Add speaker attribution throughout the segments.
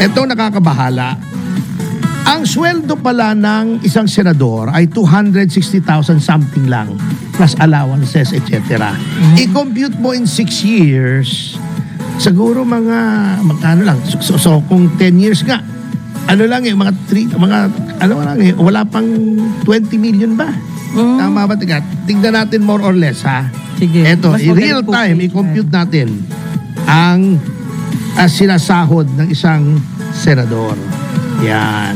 Speaker 1: Ito nakakabahala. Ang sweldo pala ng isang senador ay 260,000 something lang plus allowances, etc. I-compute mo in 6 years, siguro mga, magkano lang, so, so, so, kung 10 years nga, ano lang eh, mga 3, mga, ano lang eh, wala pang 20 million ba?
Speaker 2: Mm.
Speaker 1: Tama ba? Tiga, tignan natin more or less ha.
Speaker 2: Sige.
Speaker 1: Ito, in real time, i-compute natin ang ah, sinasahod ng isang senador. Yan.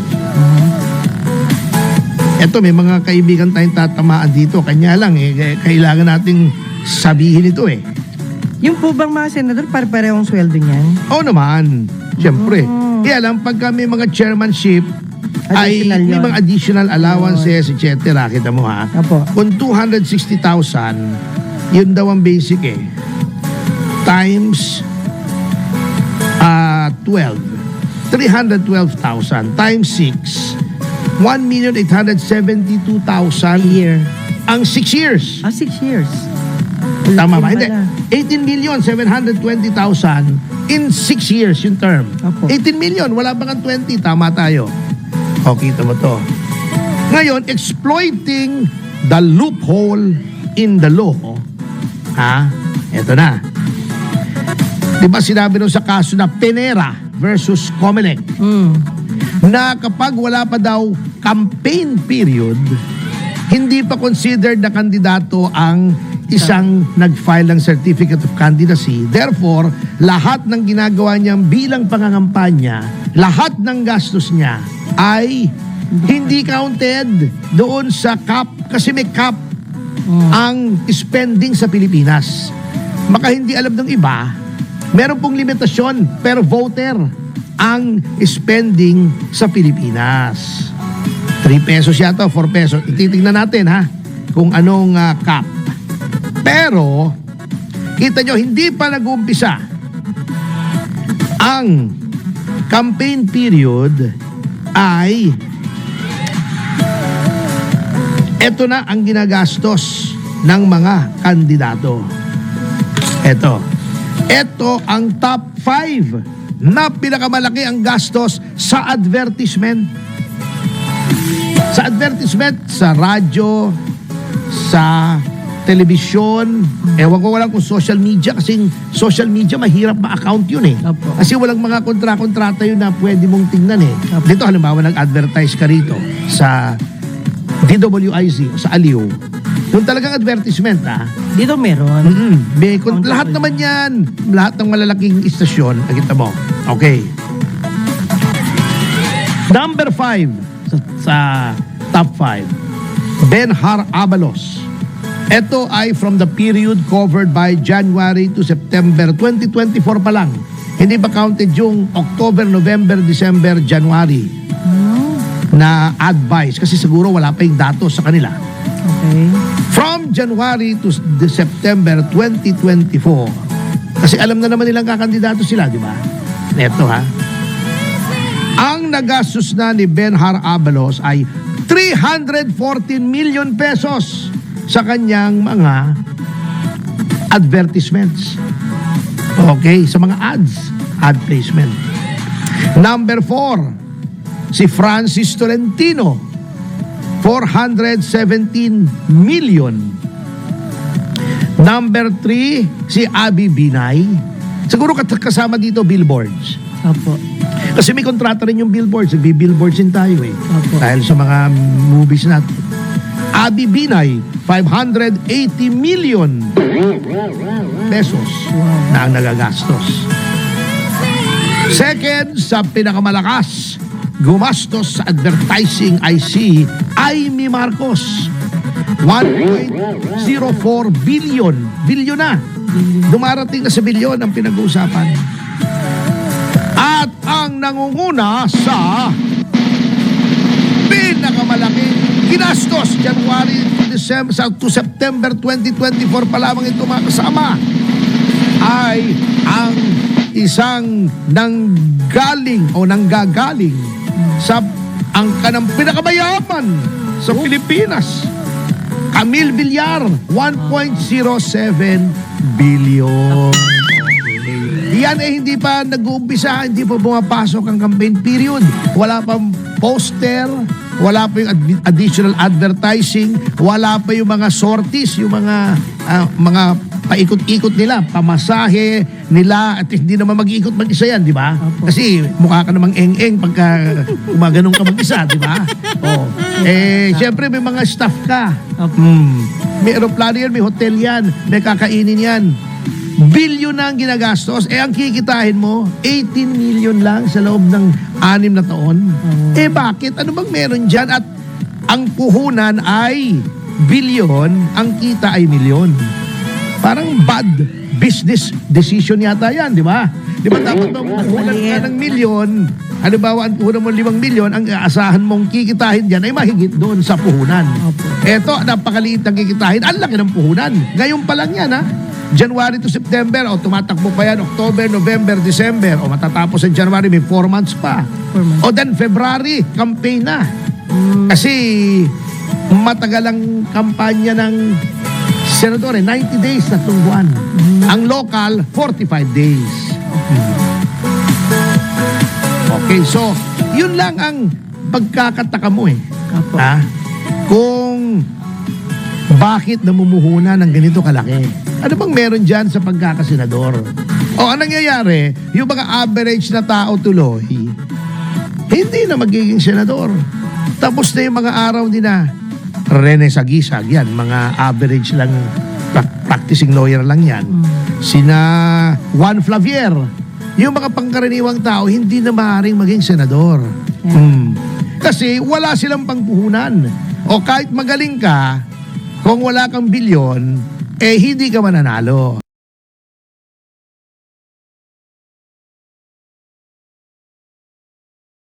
Speaker 1: Ito, may mga kaibigan tayong tatamaan dito. Kanya lang, eh, kailangan nating sabihin ito eh.
Speaker 2: Yung po bang mga senador, pare-parehong sweldo niyan?
Speaker 1: Oo naman, siyempre.
Speaker 2: Mm.
Speaker 1: Kaya lang, pagka may mga chairmanship, ay
Speaker 2: Additional
Speaker 1: may
Speaker 2: yun.
Speaker 1: mga additional allowances, etc. Kita mo ha?
Speaker 2: Apo.
Speaker 1: Kung 260,000, yun daw ang basic eh. Times 12. 312,000 times 6. 1,872,000
Speaker 2: Year.
Speaker 1: ang 6 years.
Speaker 2: Ah, six years.
Speaker 1: Tama ba? Hindi.
Speaker 2: pala.
Speaker 1: 18 million 720,000 in 6 years yung term.
Speaker 2: Apo.
Speaker 1: 18 million, wala pa kang 20. Tama tayo. O, kita mo to. Ngayon, exploiting the loophole in the law. Ha? Eto na. Di ba sinabi nung sa kaso na Penera versus Comelec
Speaker 2: Mm.
Speaker 1: na kapag wala pa daw campaign period, hindi pa considered na kandidato ang isang nag-file ng Certificate of Candidacy. Therefore, lahat ng ginagawa niyang bilang pangangampanya, lahat ng gastos niya ay hindi counted doon sa cap kasi may cap ang spending sa Pilipinas. Maka hindi alam ng iba, meron pong limitasyon per voter ang spending sa Pilipinas. 3 pesos yata, 4 pesos. Ititignan natin ha kung anong ah, cap. Pero, kita nyo, hindi pa nag-uumpisa ang campaign period ay eto na ang ginagastos ng mga kandidato. Eto. Eto ang top 5 na pinakamalaki ang gastos sa advertisement. Sa advertisement, sa radyo, sa telebisyon, ewan ko walang kung social media kasi social media mahirap ma-account yun eh.
Speaker 2: Opo.
Speaker 1: Kasi walang mga kontra-kontrata yun na pwede mong tingnan eh.
Speaker 2: Opo.
Speaker 1: Dito halimbawa nag-advertise ka rito sa DWIZ sa Aliw. Yung talagang advertisement ah.
Speaker 2: Dito meron.
Speaker 1: Mm-mm. Kun-
Speaker 2: Accountable.
Speaker 1: lahat naman yan. Lahat ng malalaking istasyon. Nakita mo. Okay. Number five sa, sa top five. Benhar Abalos. Ito ay from the period covered by January to September 2024 pa lang. Hindi pa counted yung October, November, December, January na advice kasi siguro wala pa yung datos sa kanila.
Speaker 2: Okay.
Speaker 1: From January to September 2024. Kasi alam na naman nilang kakandidato sila, di ba? Neto ha. Ang nagastos na ni Benhar Abalos ay 314 million pesos sa kanyang mga advertisements. Okay, sa mga ads, ad placement. Number 4, si Francis Tolentino, 417 million. Number 3, si Abby Binay. Siguro kasama dito billboards.
Speaker 2: Apo.
Speaker 1: Kasi may kontrata rin yung billboards. Nagbi-billboards din tayo eh.
Speaker 2: Opo.
Speaker 1: Dahil sa mga movies natin. Abby Binay, 580 million pesos na ang nagagastos. Second, sa pinakamalakas, gumastos sa advertising ay si Amy Marcos. 1.04 billion. Billion na. Dumarating na sa billion ang pinag-uusapan. At ang nangunguna sa pinakamalaking ginastos January to December to September 2024 pa lamang ito mga kasama ay ang isang nanggaling o nanggagaling sa ang kanang pinakamayaman sa Pilipinas. Camille Villar, 1.07 billion. Yan eh hindi pa nag-uumpisa, hindi pa pumapasok ang campaign period. Wala pang poster, wala pa yung ad- additional advertising, wala pa yung mga sorties, yung mga ah, mga paikot-ikot nila, pamasahe nila at hindi naman mag-iikot mag-isa yan, di ba? Kasi mukha ka namang eng-eng pagka gumaganong ka mag-isa, di ba? Oh. Eh, syempre may mga staff ka.
Speaker 2: Opo.
Speaker 1: Hmm. May aeroplano yan, may hotel yan, may kakainin yan. Bilyon na ang ginagastos. Eh, ang kikitahin mo, 18 million lang sa loob ng anim na taon.
Speaker 2: Oo.
Speaker 1: Eh, bakit? Ano bang meron dyan? At ang puhunan ay bilyon, ang kita ay milyon. Parang bad business decision yata yan, di ba? Di ba dapat bang puhunan ka ng milyon, halimbawa ang puhunan mo 5 milyon, ang aasahan mong kikitahin dyan ay mahigit doon sa puhunan. Eto, napakaliit ang kikitahin. Ang laki ng puhunan. Ngayon pa lang yan, ha? January to September, o tumatakbo pa yan, October, November, December, o matatapos sa January, may 4 months pa.
Speaker 2: Four months.
Speaker 1: O then February, campaign na. Kasi matagal ang kampanya ng senador, eh, 90 days, tatlong buwan. Ang local, 45 days. Okay, so, yun lang ang pagkakataka mo eh.
Speaker 2: Opo.
Speaker 1: Ha? Kung bakit namumuhunan ng ganito kalaki? Ano bang meron dyan sa pagkakasenador? O anong nangyayari? Yung mga average na tao tuloy, hindi na magiging senador. Tapos na yung mga araw nila. Rene Sagisag yan, mga average lang, pra- practicing lawyer lang yan. Sina Juan Flavier, yung mga pangkaraniwang tao, hindi na maaaring maging senador. Hmm. Kasi wala silang pangpuhunan. O kahit magaling ka, kung wala kang bilyon, eh hindi ka mananalo.